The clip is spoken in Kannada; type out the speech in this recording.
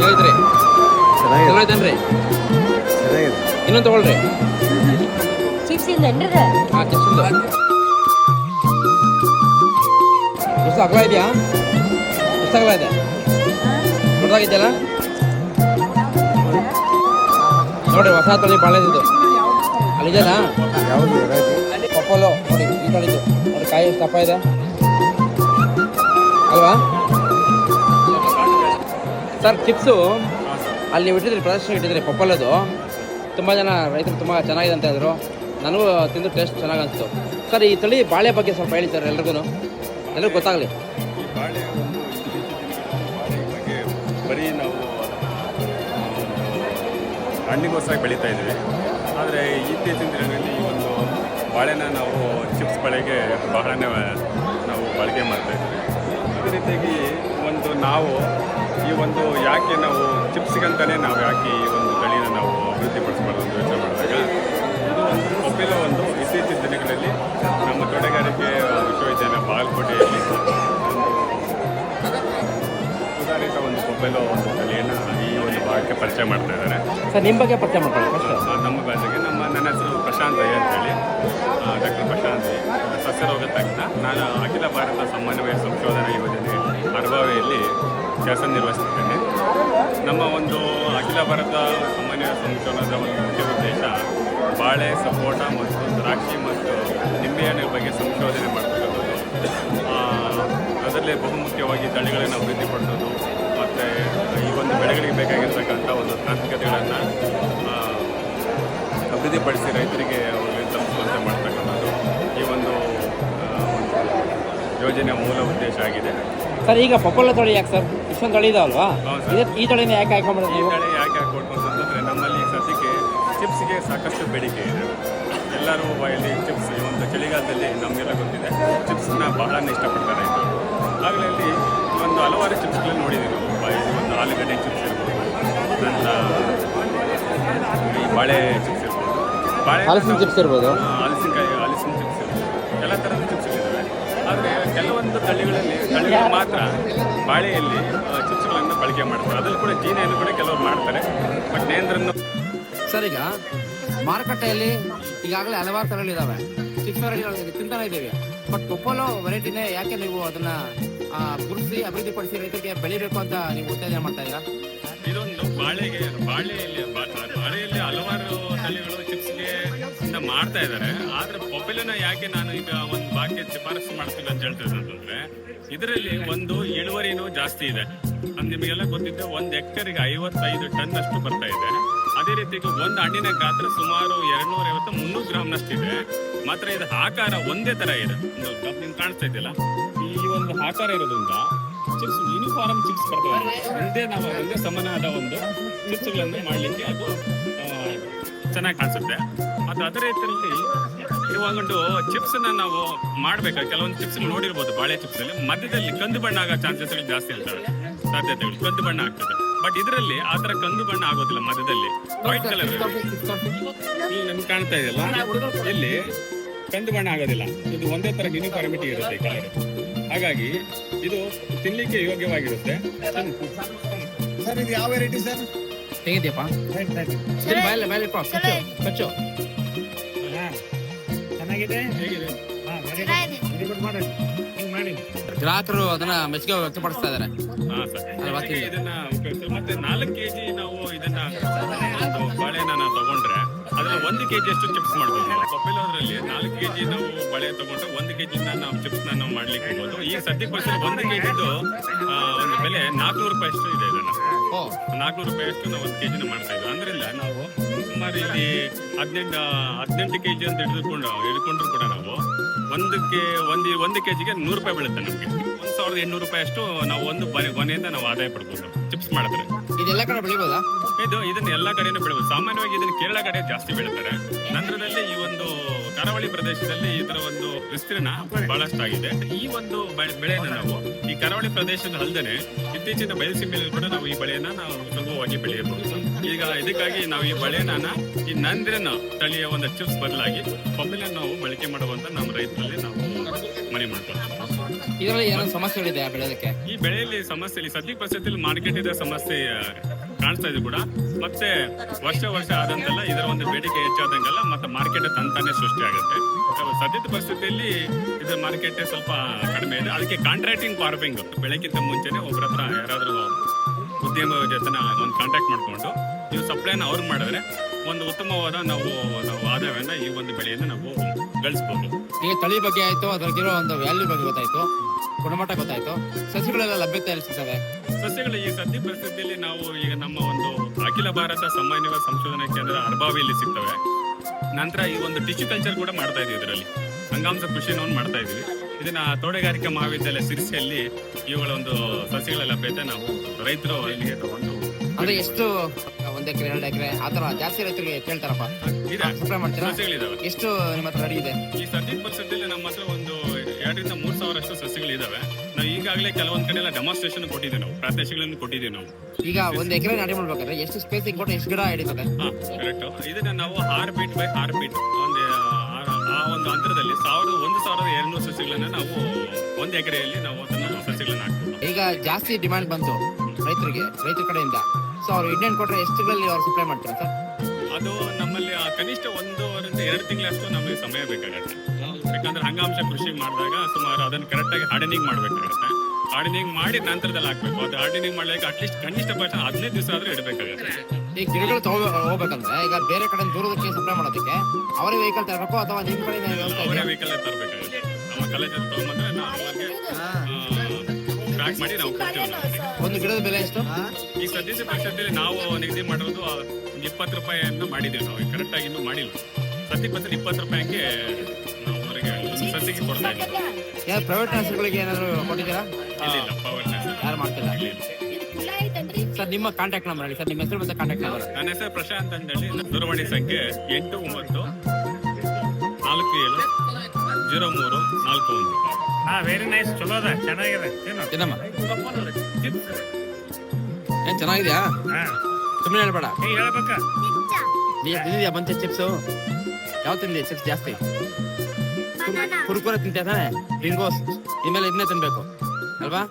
ಹೇಳಿದ್ರಿ ಇನ್ನೊಂದು ತಗೊಳ್ರಿ. ಚಿಪ್ಸ್ ಇಲ್ಲೇನ್ರಿ ಹಾಂ ಚಿಪ್ಸಿಂದು ಎಷ್ಟು ಅಗಲ ಇದೆಯಾ? ಎಷ್ಟು ಅಗಲ ಇದೆ. ದೊಡ್ಡದಾಗಿದೆಯಲ್ಲ? ನೋಡಿ ಹೊಸ ತಳಿ ಬಾಳೆ ಇದು ಅಲ್ಲಿದೆಯಲ್ಲ ಪಪ್ಪಲು ನೋಡಿ ಈ ಇದೆ ಅಲ್ವಾ? ಸರ್ ಚಿಪ್ಸು ಅಲ್ಲಿ ನೀವು ಇಟ್ಟಿದ್ರಿ ಪ್ರದರ್ಶನ ಇಟ್ಟಿದ್ರಿ ಪಪ್ಪಲದು ತುಂಬ ಜನ ರೈತರು ತುಂಬ ಚೆನ್ನಾಗಿದೆ ಅಂತ ಹೇಳಿದ್ರು. ನನಗೂ ತಿಂದು ಟೇಸ್ಟ್ ಚೆನ್ನಾಗಿ ಅನಿಸ್ತು. ಸರ್ ಈ ತಳಿ ಬಾಳೆ ಬಗ್ಗೆ ಸ್ವಲ್ಪ ಹೇಳಿ ಸರ್ ಎಲ್ರಿಗೂ ಎಲ್ಲರಿಗೂ ಗೊತ್ತಾಗಲಿ ಬರೀ ನಾವು ಹಣ್ಣಿಗೋಸ್ಕರ ಬೆಳೀತಾ ಇದ್ದೀವಿ. ಆದರೆ ಇತ್ತೀಚಿನ ದಿನಗಳಲ್ಲಿ ಈ ಒಂದು ಬಾಳೆನ ನಾವು ಚಿಪ್ಸ್ ಬಳೆಗೆ ಬಹಳನೇ ನಾವು ಬಳಕೆ ಮಾಡ್ತಾ ಇದ್ದೀವಿ ಅದೇ ರೀತಿಯಾಗಿ ಒಂದು ನಾವು ಈ ಒಂದು ಯಾಕೆ ನಾವು ಚಿಪ್ಸ್ಗಂತಲೇ ನಾವು ಯಾಕೆ ಈ ಒಂದು ತಳಿನ ನಾವು ಅಭಿವೃದ್ಧಿಪಡಿಸಬಾರ್ದು? ಪರಿಚಯ ಮಾಡ್ತಾ ಇದ್ದಾರೆ ಸರ್ ನಿಮ್ಮ ಬಗ್ಗೆ ಪರಿಚಯ ಮಾಡ್ಕೊಳ್ಳಿ ಫಸ್ಟ್ ನಮ್ಮ ಭಾಷೆಗೆ ನಮ್ಮ ನನ್ನ ಹೆಸರು ಪ್ರಶಾಂತ್ ಅಯ್ಯ ಅಂತೇಳಿ. ಡಾಕ್ಟರ್ ಪ್ರಶಾಂತ್ ಸಸ್ಯರೋಗ ತಜ್ಞ. ನಾನು ಅಖಿಲ ಭಾರತ ಸಮನ್ವಯ ಸಂಶೋಧನಾ ಯೋಜನೆ ಅರ್ಭಾವೆಯಲ್ಲಿ ಕೆಲಸ ನಿರ್ವಹಿಸುತ್ತೇನೆ ನಮ್ಮ ಒಂದು ಅಖಿಲ ಭಾರತ ಸಮನ್ವಯ ಸಂಶೋಧನದ ಒಂದು ಮುಖ್ಯ ಉದ್ದೇಶ ಬಾಳೆ ಸಪೋಟ ಮತ್ತು ದ್ರಾಕ್ಷಿ ಮತ್ತು ನಿಂಬೆಹಣ್ಣಿನ ಬಗ್ಗೆ ಸಂಶೋಧನೆ ಮಾಡ್ತಕ್ಕಂಥದ್ದು ಅದರಲ್ಲಿ ಬಹುಮುಖ್ಯವಾಗಿ ತಳಿಗಳನ್ನು ಅಭಿವೃದ್ಧಿಪಡಿಸೋದು. ಮತ್ತು ಈ ಒಂದು ಬೆಳೆಗಳಿಗೆ ಬೇಕಾಗಿರ್ತಕ್ಕಂಥ ಒಂದು ತಾಂತ್ರಿಕತೆಗಳನ್ನು ಅಭಿವೃದ್ಧಿಪಡಿಸಿ ರೈತರಿಗೆ ಅವರಿಗೆ ತಲುಪುವಂತೆ ಮಾಡ್ತಕ್ಕಂಥದ್ದು ಈ ಒಂದು ಯೋಜನೆಯ ಮೂಲ ಉದ್ದೇಶ ಆಗಿದೆ. ಸರ್ ಈಗ ಪಪ್ಪಳ ತಳಿ ಯಾಕೆ ಸರ್? ಇಷ್ಟೊಂದು ತಳಿ ಇದಾವಲ್ವಾ? ಅಲ್ವಾ ಈ ತಳಿನ ಯಾಕೆ ಹಾಕೊಂಡ್ಬಿಡೋದು ಈ ತಳಿ ಯಾಕೆ ಹಾಕೊಡ್ತು ಅಂತಂದರೆ ನಮ್ಮಲ್ಲಿ ಸಸಿಗೆ ಚಿಪ್ಸ್ಗೆ ಸಾಕಷ್ಟು ಬೇಡಿಕೆ ಇದೆ. ಎಲ್ಲರೂ ಬಾಯಲ್ಲಿ ಚಿಪ್ಸ್ ಈ ಒಂದು ಚಳಿಗಾಲದಲ್ಲಿ ನಮಗೆಲ್ಲ ಗೊತ್ತಿದೆ ಚಿಪ್ಸ್ನ ಬಹಳ ಇಷ್ಟಪಡ್ತಾರೆ ರೈತರು ಆಗಲೇ ಅಲ್ಲಿ ಒಂದು ಹಲವಾರು ಚಿಪ್ಸ್ಗಳು ನೋಡಿದ್ದೀವಿ ಈ ಒಂದು ಆಲೂಗಡ್ಡೆ ಚಿಪ್ಸ್ ಇರ್ಬೋದು ನಂತರ ಈ ಬಾಳೆ ಚಿಪ್ಸ್ ಇರ್ಬೋದು. ಬಾಳೆ ಹಲಸಿನ ಚಿಪ್ಸ್ ಇರ್ಬೋದು? ಹಲಸಿನಕಾಯಿ ಹಲಸಿನ ಚಿಪ್ಸ್ ಇರ್ಬೋದು. ಎಲ್ಲ ಥರದ ಚಿಪ್ಸ್ಗಳಿದ್ದಾವೆ ಆದರೆ ಕೆಲವೊಂದು ತಳಿಗಳಲ್ಲಿ ತಳಿಗಳು ಮಾತ್ರ ಬಾಳೆಯಲ್ಲಿ ಆ, ಚಿಪ್ಸ್ಗಳನ್ನು ಬಳಕೆ ಮಾಡ್ತಾರೆ. ಅದರಲ್ಲಿ ಕೂಡ ಜೀನೆಯನ್ನು ಕೂಡ ಕೆಲವರು ಮಾಡ್ತಾರೆ. ಬಟ್ ನೇಂದ್ರನ್ನು ಸರ್ ಈಗ ಮಾರುಕಟ್ಟೆಯಲ್ಲಿ ಈಗಾಗಲೇ ಹಲವಾರು ತರಗಳಿದ್ದಾವೆ ಸಿಕ್ಸ್ ವೆರೈಟಿಗಳು ತಿಂತಾನೆ ಇದ್ದೀವಿ. ಬಟ್ ಪೊಪ್ಪೋಲೋ ವೆರೈಟಿನೇ ಯಾಕೆ ನೀವು ಅದನ್ನ ಗುರುತಿಸಿ, ಅಭಿವೃದ್ಧಿಪಡಿಸಿ ರೈತರಿಗೆ ಬೆಳಿಬೇಕು ಅಂತ ನೀವು ಉತ್ತೇಜನ ಮಾಡ್ತಾ ಇದ್ದೀರಾ? ಇದೊಂದು ಬಾಳೆಗೆ, ಬಾಳೆಯಲ್ಲಿ ಬಾಳೆಯಲ್ಲಿ ಹಲವಾರು ತಳಿಗಳು ಚಿಪ್ಸ್ಗೆ ಇಂದ ಮಾಡ್ತಾ ಇದ್ದಾರೆ. ಆದ್ರೆ ಪೊಪಿಲನ ಯಾಕೆ ನಾನು ಈಗ ಒಂದು ಬಾಕಿ ಶಿಫಾರಸು ಮಾಡ್ತೀನಿ ಅಂತ ಹೇಳ್ತಿದ್ದೆ ಅಂತಂದ್ರೆ, ಇದರಲ್ಲಿ ಒಂದು ಇಳುವರಿನೂ ಜಾಸ್ತಿ ಇದೆ. ನಿಮಗೆಲ್ಲ ಗೊತ್ತಿದ್ದೆ ಒಂದು ಎಕರೆಗೆ ಐವತ್ತೈದು ಟನ್ ಅಷ್ಟು ಬರ್ತಾ ಇದೆ. ಅದೇ ರೀತಿ ಒಂದು ಹಣ್ಣಿನ ಗಾತ್ರ ಸುಮಾರು ಎರಡ್ನೂರ ಐವತ್ತು ಮುನ್ನೂರು ಗ್ರಾಮ್ ಇದೆ. ಮಾತ್ರ ಇದು ಆಕಾರ ಒಂದೇ ತರ ಇದೆ. ನಿಮ್ಗೆ ಕಾಣಿಸ್ತಾ ಇದೆಯಲ್ಲ? ಈ ಒಂದು ಆಕಾರ ಇರೋದ್ರಿಂದ ಚಿಪ್ಸ್ ಯೂನಿಫಾರ್ಮ್ ಚಿಪ್ಸ್ ಬರ್ತವೆ ಒಂದೇ ನಾವು ಒಂದೇ ಸಮನಾದ ಒಂದು ಚಿಪ್ಸ್ಗಳನ್ನು ಮಾಡಲಿಕ್ಕೆ ಅದು ಚೆನ್ನಾಗಿ ಕಾಣಿಸುತ್ತೆ. ಮತ್ತು ಅದೇ ರೀತಿಯಲ್ಲಿ ಇವಾಗೊಂಡು ಚಿಪ್ಸ್ನ ನಾವು ಮಾಡಬೇಕು ಕೆಲವೊಂದು ಚಿಪ್ಸ್ ನೋಡಿರ್ಬೋದು ಬಾಳೆ ಚಿಪ್ಸ್ ಅಲ್ಲಿ ಮಧ್ಯದಲ್ಲಿ ಕಂದು ಬಣ್ಣ ಆಗೋ ಚಾನ್ಸಸ್ಗಳು ಜಾಸ್ತಿ ಇರ್ತವೆ ಸಾಧ್ಯತೆಗಳು ಕಂದು ಬಣ್ಣ ಆಗ್ತದೆ ಬಟ್ ಇದರಲ್ಲಿ ಆ ಥರ ಕಂದು ಬಣ್ಣ ಆಗೋದಿಲ್ಲ ಮಧ್ಯದಲ್ಲಿ ವೈಟ್ ಕಲರ್ ಇಲ್ಲಿ ನಮ್ಗೆ ಕಾಣ್ತಾ ಇದೆಯಲ್ಲ ಇಲ್ಲಿ ಕಂದು ಬಣ್ಣ ಆಗೋದಿಲ್ಲ ಇದು ಒಂದೇ ತರ ಯೂನಿಫಾರ್ಮಿಟಿ ಇರುತ್ತೆ ಈ ಕಲರ್ ಹಾಗಾಗಿ ಇದು ತಿನ್ಲಿಕ್ಕೆ ಯೋಗ್ಯವಾಗಿರುತ್ತೆ ಸರ್ ಇದು ಯಾವ ವೆರೈಟಿ ಸರ್ ಹೇಗಿದೆಯಪ್ಪ ಬಾಯಲ್ಲಿ ಬಾಯಲ್ಲಿ ಕಚ್ಚು ಕಚ್ಚು ಚೆನ್ನಾಗಿದೆ. ಹೇಗಿದೆ ಮಾಡಿ. ಗ್ರಾಹಕರು ಅದನ್ನ ಮೆಚ್ಚುಗೆ ವ್ಯಕ್ತಪಡಿಸ್ತಾ ಇದ್ದಾರೆ. ಹಾ ಸರ್. ಅಲ್ವಾ ಜೊತೆಗೆ ಇದನ್ನ ಮತ್ತೆ ನಾಲ್ಕು ಕೆಜಿ ನಾವು ಇದನ್ನ ಬಾಳೆಹಣ್ಣ ಬಾಳೆನ ತಗೊಂಡ್ರೆ ಅದ್ರಲ್ಲಿ ಒಂದು ಕೆಜಿ ಅಷ್ಟು ಚಿಪ್ಸ್ ಮಾಡ್ಬೋದು. ಕೊಪ್ಪೆಲೋದ್ರಲ್ಲಿ ನಾಲ್ಕು ಕೆಜಿ ನಾವು ಬಳೆ ತಗೊಂಡ್ರೆ ಒಂದು ಕೆಜಿನ ನಾವು ಚಿಪ್ಸ್ ನಾವು ಮಾಡ್ಲಿಕ್ಕೆ ಹೋಗೋದು ಈ ಸದ್ಯಕ್ಕೋಸ್ಕರ ಒಂದು ಕೆಜಿದು ಒಂದು ಬೆಲೆ ನಾಲ್ಕುನೂರು ರೂಪಾಯಿ ಅಷ್ಟು ಇದೆ ಇದನ್ನ ನಾಲ್ಕುನೂರು ರೂಪಾಯಿ ಅಷ್ಟು ನಾವು ಒಂದು ಕೆಜಿನ ಮಾಡ್ತಾ ಇದ್ವಿ. ಅಂದ್ರಿಂದ ನಾವು ಸುಮಾರು ಇಲ್ಲಿ ಹದಿನೆಂಟು ಹದಿನೆಂಟು ಕೆಜಿ ಅಂತ ಹಿಡಿದುಕೊಂಡು ಹಿಡ್ಕೊಂಡ್ರು ಕೂಡ ನಾವು. ಒಂದಕ್ಕೆ ಒಂದು ಒಂದು ಕೆಜಿಗೆ ನೂರು ರೂಪಾಯಿ ಬೀಳುತ್ತೆ ನಮಗೆ. ಒಂದು ಸಾವಿರದ ಎಂಟುನೂರು ರೂಪಾಯಿ ಅಷ್ಟು ನಾವು ಒಂದು ಬನೆ ಕೊನೆಯಿಂದ ನಾವು ಆದಾಯ ಪಡ್ಬೋದು. ಚಿಪ್ಸ್ ಮಾಡಿದ್ರೆ. ಇದೆಲ್ಲ ಕಡೆ ಬೆಳಿಬೋದಾ? ಇದು ಇದನ್ನ ಎಲ್ಲಾ ಕಡೆನೂ ಬೆಳಿಬೋದು. ಸಾಮಾನ್ಯವಾಗಿ ಇದನ್ನ ಕೇರಳ ಕಡೆ ಜಾಸ್ತಿ ಬೆಳೀತಾರೆ. ನಂತರದಲ್ಲಿ ಈ ಒಂದು ಕರಾವಳಿ ಪ್ರದೇಶದಲ್ಲಿ ಇದರ ಒಂದು ವಿಸ್ತೀರ್ಣ ಬಹಳಷ್ಟು ಆಗಿದೆ ಈ ಒಂದು ಬೆಳೆಯನ್ನು ನಾವು ಈ ಕರಾವಳಿ ಪ್ರದೇಶದ ಅಲ್ಲದೆ ಇತ್ತೀಚಿನ ಬಯಲುಸೀಮೆಯಲ್ಲಿ ಕೂಡ ನಾವು ಈ ಬೆಳೆಯನ್ನ ನಾವು ಸುಲಭವಾಗಿ ಬೆಳೆಯಬಹುದು. ಈಗ ಇದಕ್ಕಾಗಿ ನಾವು ಈ ಬಳೆನ ಈ ನಂದ್ರನ ತಳಿಯ ಒಂದು ಚಿಪ್ಸ್ ಬದಲಾಗಿ ಪಪ್ಪಿನ ನಾವು ಬಳಕೆ ಮಾಡುವಂತ ನಮ್ಮ ರೈತರಲ್ಲಿ ನಾವು ಮನೆ ಮಾಡ್ತೇವೆ ಇದರಲ್ಲಿ ಏನೋ ಸಮಸ್ಯೆಗಳಿದೆ ಬೆಳೆಯೋದಕ್ಕೆ ಈ ಬೆಳೆಯಲ್ಲಿ ಸಮಸ್ಯೆ ಇಲ್ಲಿ. ಸದ್ಯ ಪರಿಸ್ಥಿತಿಯಲ್ಲಿ ಮಾರ್ಕೆಟ್ ಇದೆ ಸಮಸ್ಯೆ ಕಾಣಿಸ್ತಾ ಇದೆ ಕೂಡ. ಮತ್ತೆ ವರ್ಷ ವರ್ಷ ಆದಂತೆಲ್ಲ ಇದರ ಒಂದು ಬೇಡಿಕೆ ಹೆಚ್ಚಾದಂಗೆಲ್ಲ ಮತ್ತೆ ಮಾರ್ಕೆಟ್ ತಂತಾನೆ ಸೃಷ್ಟಿ ಆಗುತ್ತೆ. ಸದ್ಯದ ಪರಿಸ್ಥಿತಿಯಲ್ಲಿ ಇದರ ಮಾರ್ಕೆಟ್ ಸ್ವಲ್ಪ ಕಡಿಮೆ ಇದೆ. ಅದಕ್ಕೆ ಕಾಂಟ್ರಾಕ್ಟಿಂಗ್ ಫಾರ್ಮಿಂಗ್ ಬೆಳಕಿಂತ ಮುಂಚೆನೆ ಒಬ್ಬರ ಹತ್ರ ಯಾರಾದರೂ ಉದ್ಯಮ ಜೊತೆ ಒಂದು ಕಾಂಟ್ಯಾಕ್ಟ್ ಮಾಡ್ಕೊಂಡು ನೀವು ಸಪ್ಲೈನ ಅವ್ರಿಗೆ ಮಾಡಿದ್ರೆ ಒಂದು ಉತ್ತಮವಾದ ನಾವು ನಾವು ಆದಾಯವನ್ನ ಈ ಒಂದು ಬೆಳೆಯನ್ನು ನಾವು ಗಳಿಸ್ಬೋದು. ಈಗ ತಳಿ ಬಗ್ಗೆ ಆಯ್ತು ಅದ್ರಲ್ಲಿರೋ ಒಂದು ವ್ಯಾಲ್ಯೂ ಬಗ್ಗೆ ಗೊತ್ತಾಯ್ತು ಗುಣಮಟ್ಟ ಗೊತ್ತಾಯ್ತು ಸಸಿಗಳೆಲ್ಲ ಲಭ್ಯತೆ ಎಲ್ಲಿ ಸಿಗ್ತವೆ ಸಸ್ಯಗಳು ಈ ಸದ್ಯ ಪರಿಸ್ಥಿತಿಯಲ್ಲಿ ನಾವು ಈಗ ನಮ್ಮ ಒಂದು ಅಖಿಲ ಭಾರತ ಸಾಮಾನ್ಯ ಸಂಶೋಧನಾ ಕೇಂದ್ರ ಅರ್ಬಾವಿಯಲ್ಲಿ ಸಿಗ್ತವೆ. ನಂತರ ಈ ಒಂದು ಟಿಶ್ಯೂ ಕಲ್ಚರ್ ಕೂಡ ಮಾಡ್ತಾ ಇದೀವಿ ಇದರಲ್ಲಿ. ಅಂಗಾಂಶ ಕೃಷಿಯನ್ನು ನಾವು ಮಾಡ್ತಾ ಇದೀವಿ. ಇದನ್ನ ತೋಟಗಾರಿಕೆ ಮಹಾವಿದ್ಯಾಲಯ ಸಿರಿಸಿಯಲ್ಲಿ ಇವುಗಳ ಒಂದು ಸಸಿಗಳ ಲಭ್ಯತೆ ನಾವು ರೈತರು ಅಲ್ಲಿಗೆ ತಗೊಂಡು ಅಂದ್ರೆ ಎಷ್ಟು ಒಂದ್ ಎಕರೆ ಎರಡು ಎಕರೆ ಆತರ ಜಾಸ್ತಿ ರೈತರಿಗೆ ಕೇಳ್ತಾರಪ್ಪ. ಇದೆ ಸಪ್ಲೈ ಮಾಡ್ತೀರಾ? ಸಸ್ಯಗಳಿದಾವೆ ಎಷ್ಟು ನಿಮ್ಮ ಹತ್ರ ಇದೆ? ಈ ಸದ್ಯದ ಪರಿಸ್ಥಿತಿಯಲ್ಲಿ ನಮ್ಮ ಹತ್ರ ಒಂದು ಎರಡರಿಂದ ಮೂರ್ ಸಾವಿರಷ್ಟು ಸಸಿಗಳಿದಾವೆ. ನಾವು ಈಗಾಗಲೇ ಕೆಲವೊಂದ್ ಕಡೆ ಎಲ್ಲ ಡೆಮಾನ್ಸ್ಟ್ರೇಷನ್ ಕೊಟ್ಟಿದ್ದೀವಿ ನಾವು ಪ್ರಾತ್ಯಕ್ಷಿಗಳನ್ನು ಕೊಟ್ಟಿದ್ದೀವಿ ನಾವು. ಈಗ ಒಂದ್ ಎಕರೆ ನಾಟಿ ಮಾಡ್ಬೇಕಾದ್ರೆ ಎಷ್ಟು ಸ್ಪೇಸಿಂಗ್ ಕೊಟ್ಟು ಎಷ್ಟು ಗಿಡ ಹಿಡಿತದೆ? ಹಾ ಕರೆಕ್ಟ್ ಇದನ್ನ ನಾವು ಆರ್ ಫೀಟ್ ಬೈ ಆರ್ ಫೀಟ್ ಒಂದು ಆ- ಒಂದು ಅಂತರದಲ್ಲಿ ಸಾವಿರದ ಒಂದು ಸಾವಿರದ ಎರಡ್ನೂರು ಸಸಿಗಳನ್ನ ನಾವು ಒಂದು ಎಕರೆಯಲ್ಲಿ ನಾವು ಅದನ್ನ ಸಸಿಗಳನ್ನ ಹಾಕ್ಬೋದು ಈಗ ಜಾಸ್ತಿ ಡಿಮ್ಯಾಂಡ್ ಬಂತು ರೈತರಿಗೆ ರೈತರ ಕಡೆಯಿಂದ. ಸೊ ಅವ್ರು ಇಂಡಿಯನ್ ಕೊಟ್ಟರೆ ಎಷ್ಟುಗಳಲ್ಲಿ ಅವ್ರು ಸಪ್ಲೈ ಮಾಡ್ತಾರೆ ಸರ್? ಅದು ನಮ್ಮಲ್ಲಿ ಆ ಕನಿಷ್ಠ ಒಂದೂವರೆ ಎರಡು ತಿಂಗಳಷ್ಟು ನಮಗೆ ಸಮಯ ಬೇಕಾಗುತ್ತೆ. ಯಾಕಂದ್ರೆ ಅಂಗಾಂಶ ಕೃಷಿ ಮಾಡಿದಾಗ ಸುಮಾರು ಅದನ್ನ ಕರೆಕ್ಟಾಗಿ ಹಾರ್ಡನಿಂಗ್ ಮಾಡಬೇಕಾಗುತ್ತೆ. ಹಾರ್ಡನಿಂಗ್ ಮಾಡಿ ನಂತರದಲ್ಲಿ ಹಾಕಬೇಕು. ಅದು ಹಾರ್ಡನಿಂಗ್ ಮಾಡಲಿಕ್ಕೆ ಅಟ್ಲೀಸ್ಟ್ ಕನಿಷ್ಠ ಪಕ್ಷ ಹದಿನೈದು ದಿವಸ ಆದರೂ ಇಡಬೇಕಾಗತ್ತೆ. ಈ ಗಿಡಗಳು ತಗೋ ಹೋಗ್ಬೇಕಂದ್ರೆ ಈಗ ಬೇರೆ ಕಡೆ ದೂರದಕ್ಕೆ ಸಪ್ಲೈ ಮಾಡೋದಕ್ಕೆ ಅವರೇ ವೆಹಿಕಲ್ ತರಬೇಕು ಅಥವಾ ನಿಮ್ ಕಡೆ ಅವರೇ? ವೆಹಿಕಲ್ ತರಬೇಕಾಗುತ್ತೆ. ನಮ್ಮ ನಾವು ಅವ್ರಿಗೆ ಟ್ರ್ಯಾಕ್ ಮಾಡಿ ನಾವು ಕೊಡ್ತೀವಿ ಒಂದು ಗಿಡದ ಬೆಲೆ ಎಷ್ಟು? ಈ ಸದ್ಯದ ಪಕ್ಷದಲ್ಲಿ ನಾವು ನಿಗದಿ ಮಾಡಿರೋದು ಒಂದು ಇಪ್ಪತ್ತು ರೂಪಾಯಿಯನ್ನು ಮಾಡಿದ್ದೀವಿ ನಾವು. ಕರೆಕ್ಟ್ ಆಗಿ ಇನ್ನೂ ಮಾಡಿಲ್ಲ. ಪ್ರತಿ ಪತ್ರ ಇಪ್ಪತ್ತು ರೂಪಾಯಿಗೆ ನಾವು ಅವರಿಗೆ ಸಸಿಗೆ ಕೊಡ್ತಾ ಇದ್ದೀವಿ. ಯಾರು ಪ್ರೈವೇಟ್ ನರ್ಸರಿಗಳಿಗೆ ಏನಾದರೂ ಕೊಟ್ಟಿದ್ದೀರಾ? ಇಲ್ಲ ಇಲ್ಲ ಪವರ್ ಯಾರು ಮಾಡ್ತಿಲ್ಲ? ಸರ್ ನಿಮ್ಮ ಕಾಂಟ್ಯಾಕ್ಟ್ ನಂಬರ್ ಹೇಳಿ ಸರ್ ನಿಮ್ಮ ಹೆಸರು ಮತ್ತೆ ಕಾಂಟ್ಯಾಕ್ಟ್ ನಂಬರ್ ನನ್ನ ಹೆಸರು ಪ್ರಶಾಂತ್ ಅಂತ ಹೇಳಿ ದೂರವಾಣಿ ಸಂಖ್ಯೆ ಎಂಟು ಒಂಬತ್ತು ನಾಲ್ಕು ಏಳು ಜೀರೋ ಮೂರು ನಾಲ್ಕು ಒಂದು. ಹಾ ವೆರಿ ನೈಸ್ ಚಲೋ ಅದ. ಚೆನ್ನಾಗಿದೆ. ಏನಮ್ಮ? ಏನ್ ಚೆನ್ನಾಗಿದ್ಯಾ? ಹಾ. ಸುಮ್ಮನೆ ಹೇಳ್ಬೇಡ. ಏ ಹೇಳ್ಬೇಕ. ನೀ ತಿಂದಿದ್ಯಾ ಬಂತೆ ಚಿಪ್ಸು ಯಾವ ತಿಂದಿ ಚಿಪ್ಸ್ ಜಾಸ್ತಿ? ಕುರ್ಕುರೆ ತಿಂತೀಯ ತಾನೆ? ಬಿಂಗೋಸ್ ಇನ್ಮೇಲೆ ಇದನ್ನೇ ತಿನ್ಬೇಕು. ಅಲ್ವಾ?